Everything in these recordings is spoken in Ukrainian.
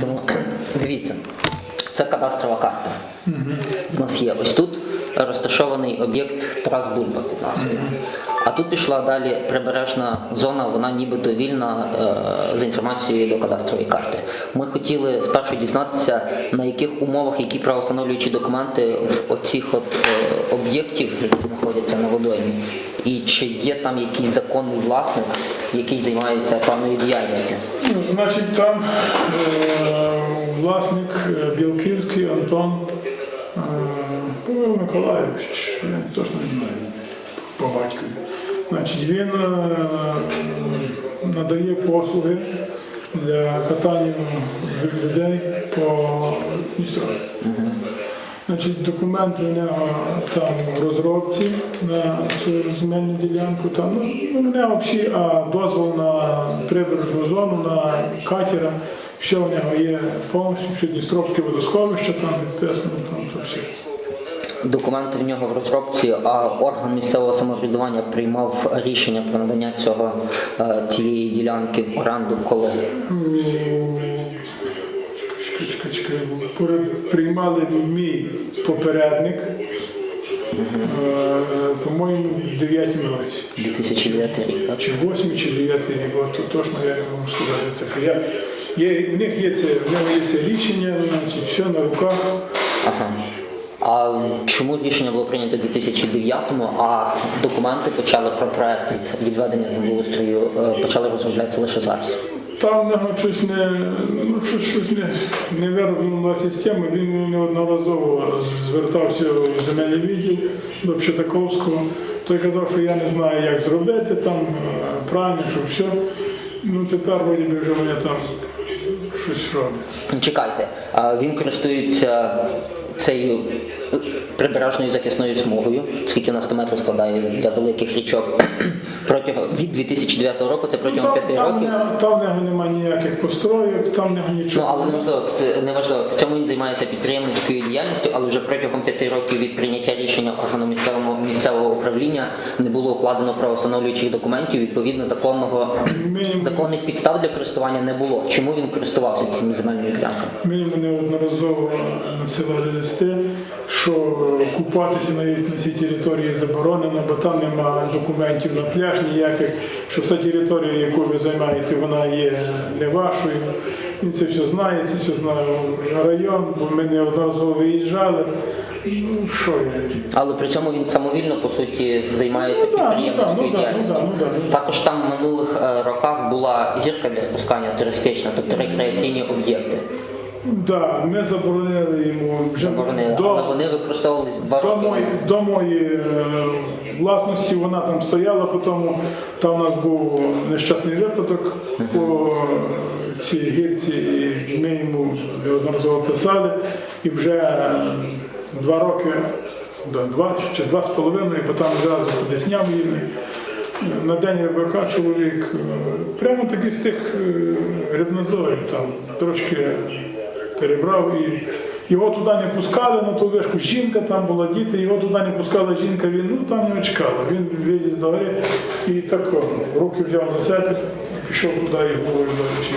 Тому дивіться, це кадастрова карта. У нас є ось тут розташований об'єкт Тарас Бульба під назвою. А тут пішла далі прибережна зона, вона нібито вільна е, за інформацією до кадастрової карти. Ми хотіли спершу дізнатися, на яких умовах, які правостановлюючі документи в оцих от е, об'єктів, які знаходяться на водоймі, і чи є там якийсь законний власник, який займається певною діяльністю. Ну, Значить, там е, власник е, Білківський Антон е, Миколаївич, точно не знаю по батькові. Значить, він е, надає послуги для катання людей по Дністру. Значить, документи у нього там в розробці на цю земельну ділянку. Там, ну, мене взагалі а дозвол на прибережну зону, на катера. Все у нього є повністю, ще Дністровське водосховище там підписано, там це все. Документи в нього в розробці, а орган місцевого самоврядування приймав рішення про надання цього е, цієї ділянки в оренду, коли Приймали мій попередник, е, по-моєму, в 9 році. 2009 рік, так? Чи 8, чи 9 рік, то точно я не можу сказати це. Є, в них є це, в нього є це рішення, значить, все на руках. Ага. А чому рішення було прийнято у 2009-му, а документи почали про проект відведення землеустрою е, почали розроблятися лише зараз? Там в нього щось не, ну, щось, щось не, не вироблена система. Він неодноразово звертався в земельний відділ до Пшетаковського. Той казав, що я не знаю, як зробити там е, правильно, що все. Ну тепер вроді би вже вони там щось роблять. Ну, Чекайте, він користується цією е, прибережною захисною смугою, скільки вона 100 метрів складає для великих річок протягом від 2009 року, це протягом Там, 5 там, років. нього- там в нього немає ніяких построїк, там в нього Ну але неважливо, неважливо. При цьому він займається підприємницькою діяльністю, але вже протягом п'яти років від прийняття рішення органу місцевого місцевого управління не було укладено правостановлюючих документів. Відповідно, законного Мінімум. законних підстав для користування не було. Чому він користувався цими земельними ділянками? Мені неодноразово надсилали листи, що купатися навіть на цій території заборонено, бо там немає документів на пляж ніяких, що вся територія, яку ви займаєте, вона є не вашою. Він це все знає, це все знає район, бо ми неодноразово виїжджали. Ну, що я? Але при цьому він самовільно по суті займається Ну, да, підприємницькою ну, да, ну, да, діяльністю. ну, да, ну, да. Також там в минулих е, роках була гірка для спускання туристична, тобто рекреаційні об'єкти Да, ми заборонили йому вже заборонили, до- але вони використовувались два До роки. моєї, до моєї е, власності вона там стояла, потім там у нас був нещасний випадок по цій гірці, і ми йому неодноразово писали, і вже е, два роки, да, два чи два з половиною, бо там зразу десня вільний. На день рибака чоловік е, прямо таки з тих е, рибнозорів там трошки перебрав і його туди не пускали на ту вишку. Жінка там була, діти, його туди не пускала жінка, він ну там не очікала, Він виліз до гори і так руки взяв за себе, пішов туди і головою до речі.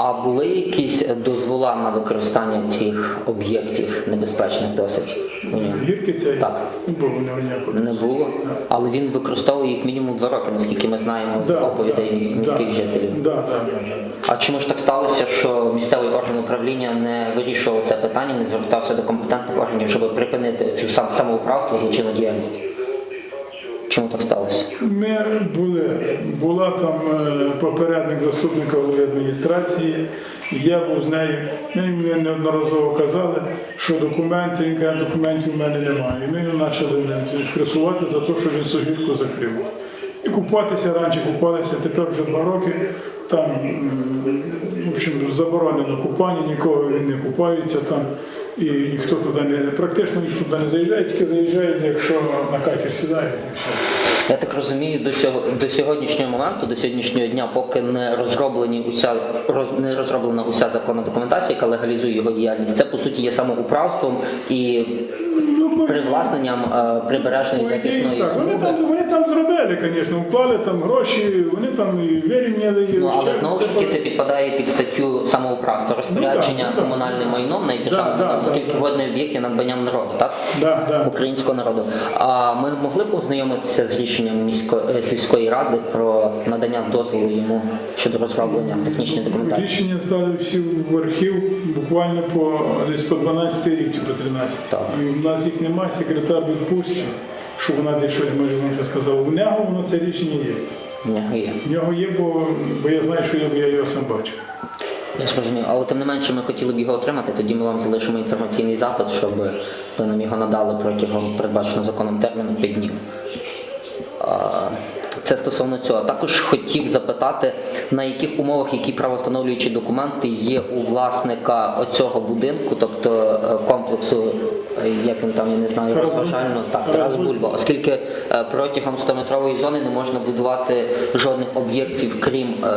А були якісь дозвола на використання цих об'єктів небезпечних досить у нього? Гірки цей Так. не було нього ніякого. Не було, але він використовує їх мінімум два роки, наскільки ми знаємо з Да, оповідей да, міс- да, міських жителів. Да, да, да, да. А чому ж так сталося, що місцевий орган управління не вирішував це питання, не звертався до компетентних органів, щоб припинити цю сам самоуправство, злочинну діяльність? Чому так сталося? Ми були, була там е, попередник заступника голови адміністрації, і я був з нею. Ми мені неодноразово казали, що документи, він документів в мене немає. І ми його почали пресувати за те, що він согірку закрив. І купатися раніше купалися, тепер вже два роки. Там в общем, заборонено купання, нікого він не купається там. І ніхто туди не практично ніхто туди не заїжджає, тільки заїжджають, якщо на катер сідає. Я так розумію, до сього до сьогоднішнього моменту, до сьогоднішнього дня, поки не розроблені уся роз, не розроблена уся законна документація, яка легалізує його діяльність, це по суті є самоуправством і привласненням е, прибережної захисної Так, вони, там, вони там зробили, звісно, вклали там гроші, вони там і вирівняли. і Ну, але знову ж таки це підпадає під статтю самоуправства розпорядження Ну, так, комунальним майном на державним да, майном, оскільки да. водний об'єкт є надбанням народу, так? Да, да. Українського народу. А ми могли б ознайомитися з рішенням місько... е, сільської ради про надання дозволу йому щодо розроблення технічної документації? Рішення здали всі в архів буквально по десь по 12 рік чи по 13. Так. Нас їх немає, секретар відпустці, що вона десь щось може вже сказала. У нього воно це рішення є. Ні, є. В нього є, бо, бо я знаю, що я, бо я його сам бачив. Я зрозумів, але тим не менше ми хотіли б його отримати, тоді ми вам залишимо інформаційний запит, щоб ви нам його надали протягом передбаченого законом терміну 5 днів. Це стосовно цього. Також хотів запитати, на яких умовах, які правостановлюючі документи є у власника оцього будинку, тобто е, комплексу, як він там, я не знаю, розважально, так, Тарас Бульба. Оскільки е, протягом 100-метрової зони не можна будувати жодних об'єктів, крім е,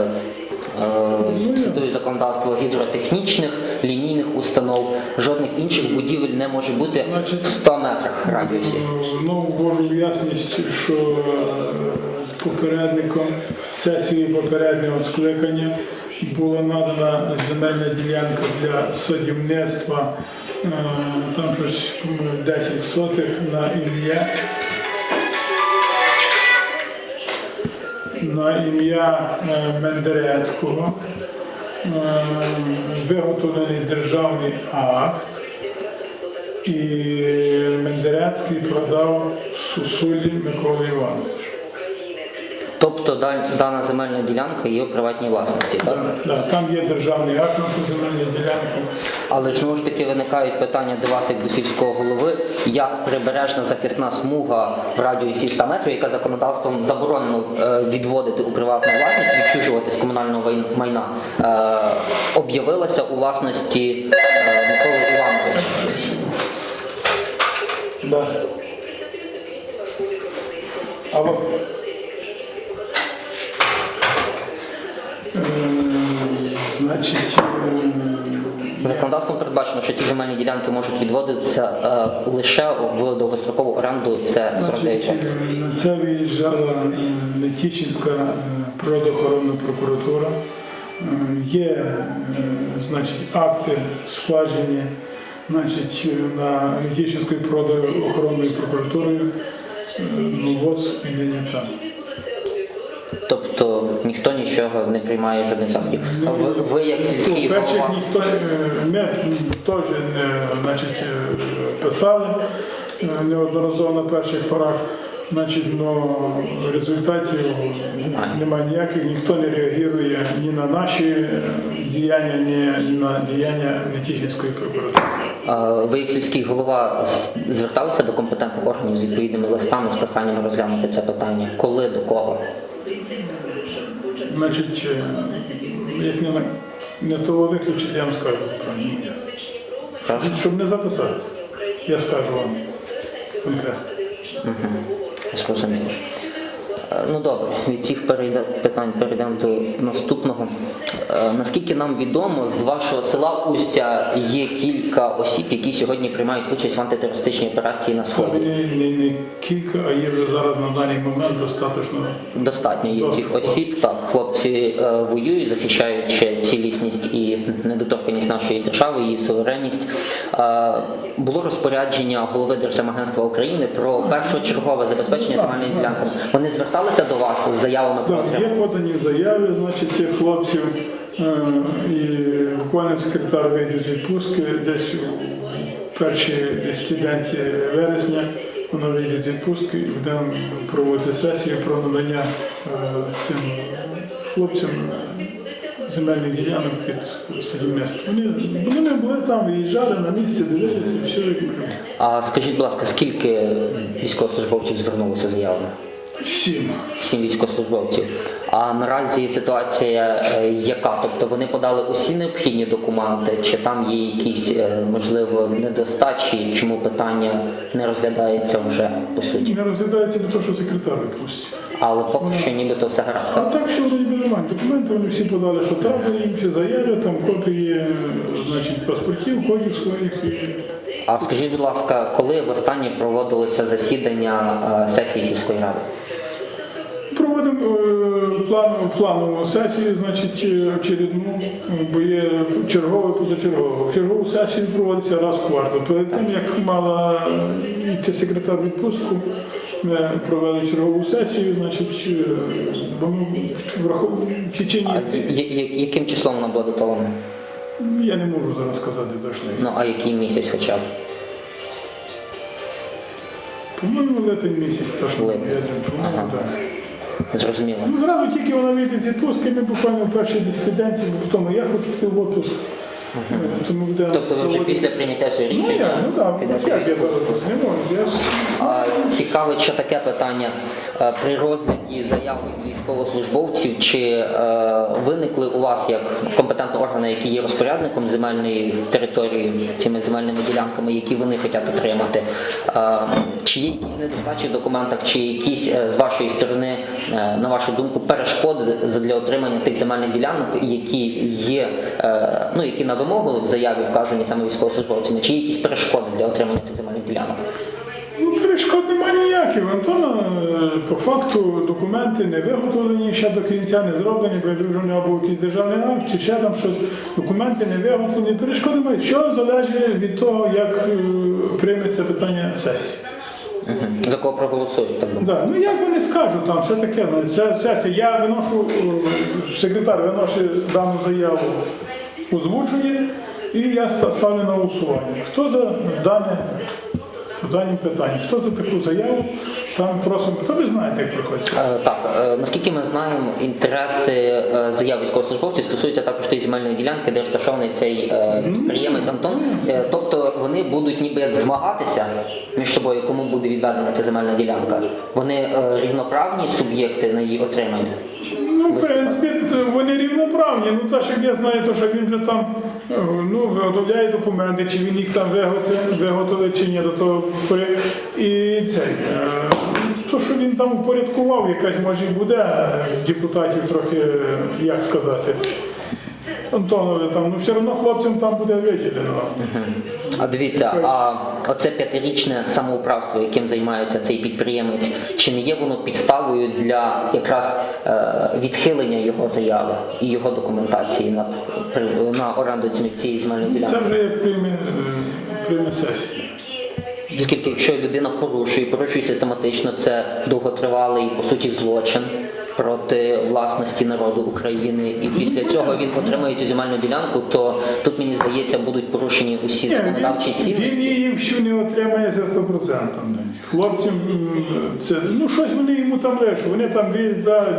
е, цитую законодавство гідротехнічних, лінійних установ, жодних інших будівель не може бути в 100 метрах радіусі. Ну, ввожу в ясність, що е, попередником сесії попереднього скликання була надана земельна ділянка для садівництва, е, там щось 10 сотих на ім'я. На ім'я е, Мендерецького Е, виготовлений державний акт. І Мендерецький продав Сусулі Миколі Івановичу. Тобто дана земельна ділянка є у приватній власності, так? Да, там є державний акт на ту земельну ділянку. Але знову ж таки виникають питання до вас, як до сільського голови, як прибережна захисна смуга в радіусі 100 метрів, яка законодавством заборонено е, відводити у приватну власність, відчужувати з комунального майна, е, об'явилася у власності е, Миколи Івановича. Да. Алло. Значить, Законодавством передбачено, що ці земельні ділянки можуть відводитися е, лише в довгострокову оренду. Це 49 Значить, років. е, на це виїжджала е, Нетічинська е, природоохоронна прокуратура. Е, Є е, значить, акти складені значить, е, на Нетічинською природоохоронною прокуратурою е, Новоз і Денеця. Тобто ніхто нічого не приймає жодних заходів. Ви, ви як сільський Ну, голова. ніхто е, ми теж не, значить, е, писали е, неодноразово на перших порах. Значить, но результатів немає ніяких, ніхто не реагує ні на наші діяння, ні на діяння Нетішинської прокуратури. Ви як сільський голова зверталися до компетентних органів з відповідними листами з проханням розглянути це питання? Коли до кого? Значить, е, як не, не того виключити, я вам скажу правильно. Прошу. Щоб не записати, я скажу вам конкретно. Зрозуміло. Е, Ну добре, від цих питань перейдемо до наступного. Е, Наскільки нам відомо, з вашого села Устя є кілька осіб, які сьогодні приймають участь в антитерористичній операції на сході. Не, не, не кілька, а є вже зараз на даний момент достатньо. Достатньо є цих осіб. Так, хлопці е, воюють, захищаючи цілісність і недоторканність нашої держави, її суверенність. Е, було розпорядження голови Держземагентства України про першочергове забезпечення земельними ділянками. Вони зверталися до вас з заявами про Так, є подані заяви, значить, цих хлопців, е, і буквально секретар вийде з відпустки десь у першій десятиденці вересня. Вийде з відпустки і будемо проводити сесію про надання е, цим хлопцям земельних ділянок під садівництво. Вони, вони були там, виїжджали на місці, дивилися, і все. А скажіть, будь ласка, скільки військовослужбовців звернулося з заявами? Сім. Сім військовослужбовців. А наразі ситуація е, яка? Тобто вони подали усі необхідні документи, чи там є якісь е, можливо недостачі, чому питання не розглядається вже по суті? Не розглядається бо то, що секретар відпустить. Але поки що нібито все гаразд. А так? що ніби немає. Документи вони всі подали, що треба, їм всі заяви, там копії, значить, паспортів, кодів своїх. І А скажіть, будь ласка, коли востаннє проводилося засідання е, сесії сільської ради? Е, план, планову сесію, значить, е, очередну, бо є чергова і позачергова. Чергову сесію проводиться раз в квартал. Перед тим, як мала йти секретар відпустку, ми провели чергову сесію, значить, е, бо ми в течение, А яким числом вона була датована? я не можу зараз сказати точно. Ну а який місяць хоча б? По-моєму, липень місяць точно. Липень. Я по-моєму, Ага. так. Зрозуміло. Ну, зразу тільки вона вийде з відпустки, ми буквально в першій десятиденці, бо тому я хочу йти в отпуск. Тому де Тобто ви вже проводити- після прийняття цього Ну, рішення я, ну так, підете як в я зараз відпустку? не можу. Я... А, Цікавить ще таке питання. Е, При розгляді заяв від військовослужбовців, чи е, виникли у вас як компетентні органи, які є розпорядником земельної території цими земельними ділянками, які вони хочуть отримати? е, Чи є якісь недостачі в документах, чи якісь з вашої сторони, на вашу думку, перешкоди для отримання тих земельних ділянок, які є, ну які на вимогу в заяві вказані саме військовослужбовцями, чи є якісь перешкоди для отримання цих земельних ділянок? Перешкод немає. Антона, е, по факту документи не виготовлені, ще до кінця не зроблені, бо якби вже або якийсь державний акт, чи ще там щось. Документи не виготовлені, перешкод немає. Що залежить від того, як е, прийметься питання сесії. За кого проголосують би? Да, ну як вони скажуть, там все таке. ну, Це сесія. Я виношу, е, секретар виносить дану заяву, озвучує, і я ставлю на голосування. Хто за дане данім питанні? Хто за таку заяву? Там просимо. Хто ви знаєте, як приходить? Е, Так, е, наскільки ми знаємо, інтереси е, заяв військовослужбовців стосуються також тієї земельної ділянки, де розташований цей підприємець Антон. Тобто вони будуть ніби як змагатися між собою, кому буде відведена ця земельна ділянка. Вони рівноправні суб'єкти на її отримання. Ну, в принципі, вони рівноправні. Ну, так як я знаю, то, що він вже там е, ну, виготовляє документи, чи він їх там виготовив, чи ні, до того І цей. е, То, що він там упорядкував, якась може буде е, депутатів трохи, як сказати, Антонові там, ну все одно хлопцям там буде виділено. А дивіться, а оце п'ятирічне самоуправство, яким займається цей підприємець, чи не є воно підставою для якраз е, відхилення його заяви і його документації на, на оренду цієї земельної Це ділянки? як прийме, прийме сесія. Оскільки якщо людина порушує, порушує систематично, це довготривалий по суті злочин проти власності народу України, і після цього він отримує цю земельну ділянку, то тут мені здається будуть порушені усі законодавчі він, він її всю не отримає за 100%. Хлопцям це ну щось вони йому там лише. Вони там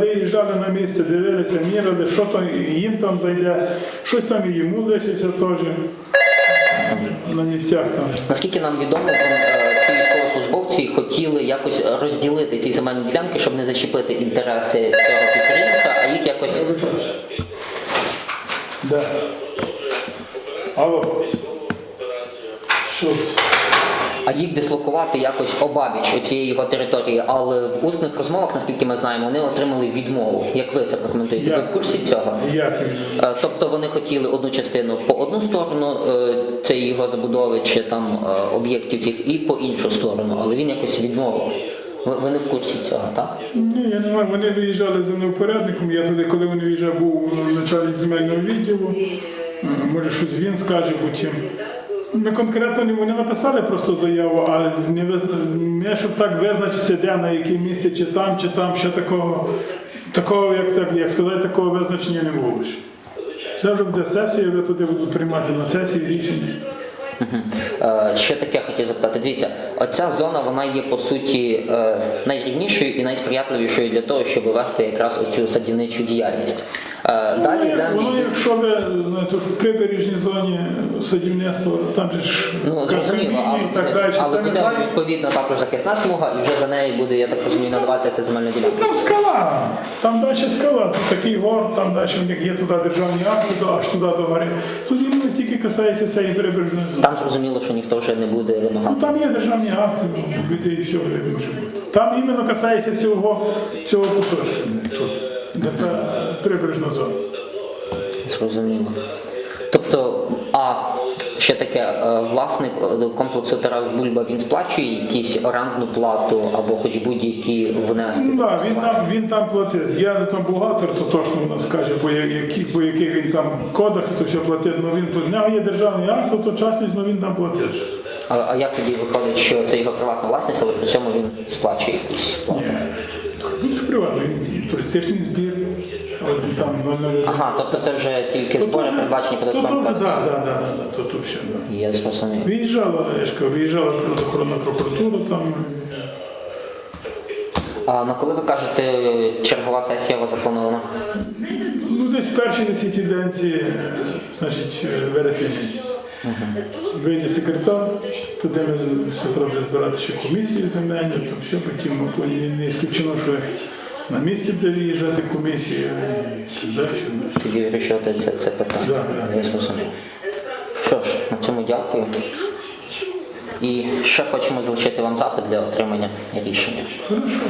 виїжджали на місце, дивилися, мірили, що там їм там зайде, щось там і йому лишиться теж на місцях там. Наскільки нам відомо, вон, е, ці хотіли якось розділити ці земельні ділянки, щоб не зачепити інтереси цього підприємства, а їх якось Да. Алло. Що? А їх дислокувати якось обабіч цієї його території. Але в усних розмовах, наскільки ми знаємо, вони отримали відмову. Як ви це прокоментуєте? Ви в курсі цього? Як? Е, Тобто вони хотіли одну частину по одну сторону е, цієї його забудови чи там е, об'єктів цих, і по іншу сторону, але він якось відмовив. Ви, не в курсі цього, так? Ні, я не знаю, вони виїжджали за мною порядником. Я туди, коли вони виїжджали, був начальник земельного відділу. Може, щось він скаже потім. Не конкретно не написали просто заяву, а не, визна... щоб так визначитися, де на яке місце, чи там, чи там, ще такого, такого як, так, як сказати, такого визначення не було. ще. Це вже буде сесія, ви туди будуть приймати на сесії рішення. Е, Ще таке хотів запитати. Дивіться, оця зона вона є по суті е, найрівнішою і найсприятливішою для того, щоб вести якраз оцю садівничу діяльність. Е, Далі Воно, землі. якщо ви знаєте, в прибережній зоні садівництва, там же ж Ну зрозуміло, каміння і так далі. але буде знаємо. відповідно також захисна смуга, і вже за нею буде, я так розумію, надаватися ця земельна ділянка. Там скала, там далі скала, тут такий гор, там далі в них є туди державні акти, аж туди до гори. Тут іменно тільки касається цієї прибережної зони. Там зрозуміло, що ніхто вже не буде Ну, там є державні акти, ну, людей і все буде. Там іменно касається цього, цього кусочка, це прибережна зона. Зрозуміло. Тобто, а ще таке, е, власник е, комплексу Тарас Бульба він сплачує якісь орендну плату або хоч будь-які внески? Ну, да, він там, він там платить. Я не там бухгалтер, то точно вона скаже, по, я- які, по яких він там кодах то все платить. Ну він платить. в нього є державний акт, то, частність, ну він там платить. А, а як тоді виходить, що це його приватна власність, але при цьому він сплачує якусь плату? Ні. Він ж приватний, туристичний збір. от Там, ну, ну, Ага, тобто це вже тільки то збори передбачені податковим да, да, то, то все. Да. Я зрозумів. Виїжджала, я ж кажу, виїжджала природоохоронна прокуратура там. А на коли ви кажете, чергова сесія у вас запланована? Ну, десь в першій е, значить, е, вересень місяць. Вийде секретар, туди ми все треба збирати ще комісію земельну, там все, потім ну, не- не ісключено, що на місці буде виїжджати комісія і далі. Тоді вирішувати це, це питання. Да, да. Я зрозумів. Що ж, на цьому дякую. І ще хочемо залишити вам запит для отримання рішення. Хорошо.